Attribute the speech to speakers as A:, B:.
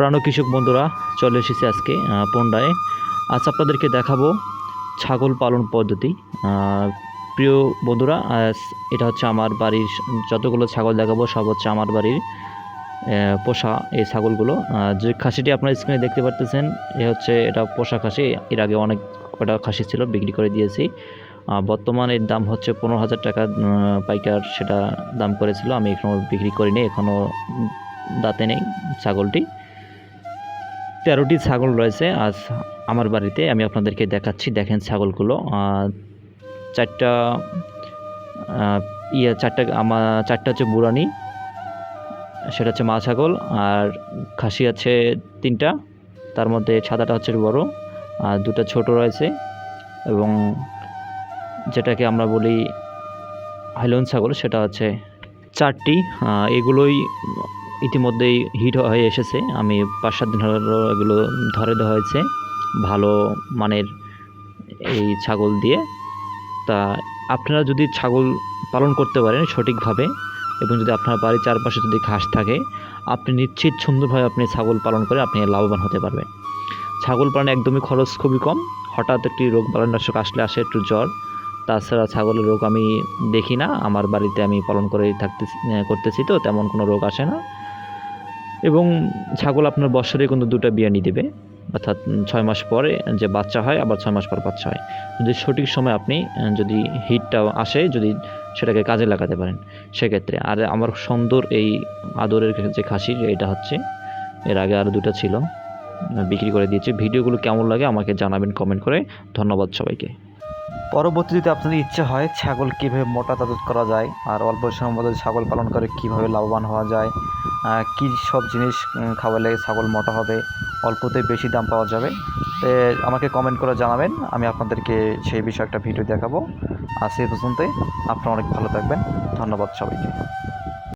A: প্রাণ কৃষক বন্ধুরা, চলে এসেছি আজকে পন্ডায় আজ আপনাদেরকে দেখাবো ছাগল পালন পদ্ধতি। প্রিয় বন্ধুরা এটা হচ্ছে আমার বাড়ির যতগুলো ছাগল দেখাবো, সব হচ্ছে আমার বাড়ির পোষা এই ছাগলগুলো। যে খাসিটি আপনার স্ক্রিনে দেখতে পারতেছেন, এ হচ্ছে এটা পোষা খাসি। এর আগে অনেক কটা খাসি ছিল, বিক্রি করে দিয়েছি। বর্তমানে এর দাম হচ্ছে পনেরো হাজার টাকা পাইকার সেটা দাম করেছিল। আমি এখনও বিক্রি করিনি এখনও দাঁতে নেই ছাগলটি। তেরোটি ছাগল রয়েছে আজ আমার বাড়িতে, আমি আপনাদেরকে দেখাচ্ছি। দেখেন ছাগলগুলো চারটা ইয়ে চারটা আমার চারটা হচ্ছে বুড়ানি, সেটা হচ্ছে মা ছাগল, আর খাসি আছে তিনটা, তার মধ্যে সাদাটা হচ্ছে বড়, আর দুটো ছোট রয়েছে, এবং যেটাকে আমরা বলি হাইলন ছাগল, সেটা হচ্ছে চারটি এগুলোই ইতিমধ্যেই হিট হয়ে এসেছে। আমি পাঁচ সাত দিন হলো এগুলো ধরে দেওয়া হয়েছে। ভালো মানের এই ছাগল দিয়ে। তা আপনারা যদি ছাগল পালন করতে পারেন সঠিকভাবে এবং যদি আপনার বাড়ির চারপাশে যদি ঘাস থাকে, আপনি নিশ্চিত সুন্দরভাবে আপনি ছাগল পালন করে আপনি লাভবান হতে পারবেন। ছাগল পালনে একদমই খরচ খুবই কম। হঠাৎ একটি রোগ বালানাশক আসলে আসে একটু জ্বর। তাছাড়া ছাগলের রোগ আমি দেখি না। আমার বাড়িতে আমি পালন করে থাকতে করতেছি তো, তেমন কোনো রোগ আসে না। এবং ছাগল আপনার বছরে কিন্তু দুটো বিয়ানি দেবে। অর্থাৎ ছয় মাস পরে যে বাচ্চা হয়, আবার ছয় মাস পর বাচ্চা হয়। যদি সঠিক সময় আপনি যদি হিটটা আসে, যদি সেটাকে কাজে লাগাতে পারেন, সেক্ষেত্রে। আর আমার সুন্দর, এই আদরের যে খাসি, এটা হচ্ছে, এর আগে আরও দুটো ছিল বিক্রি করে দিয়েছি। ভিডিওগুলো কেমন লাগে আমাকে জানাবেন কমেন্ট করে। ধন্যবাদ সবাইকে।
B: পরবর্তী যদি আপনাদের ইচ্ছে হয় ছাগল কীভাবে মোটা তাজত করা যায়, আর অল্প সময়ের মধ্যে ছাগল পালন করে কীভাবে লাভবান হওয়া যায় কি সব জিনিস খাওয়ালে ছাগল মোটা হবে, অল্পতে বেশি দাম পাওয়া যাবে। আমাকে কমেন্ট করে জানাবেন, আমি আপনাদেরকে সেই বিষয়ে একটা ভিডিও দেখাবো। আর সেই পর্যন্তই, আপনারা অনেক ভালো থাকবেন, ধন্যবাদ সবাইকে।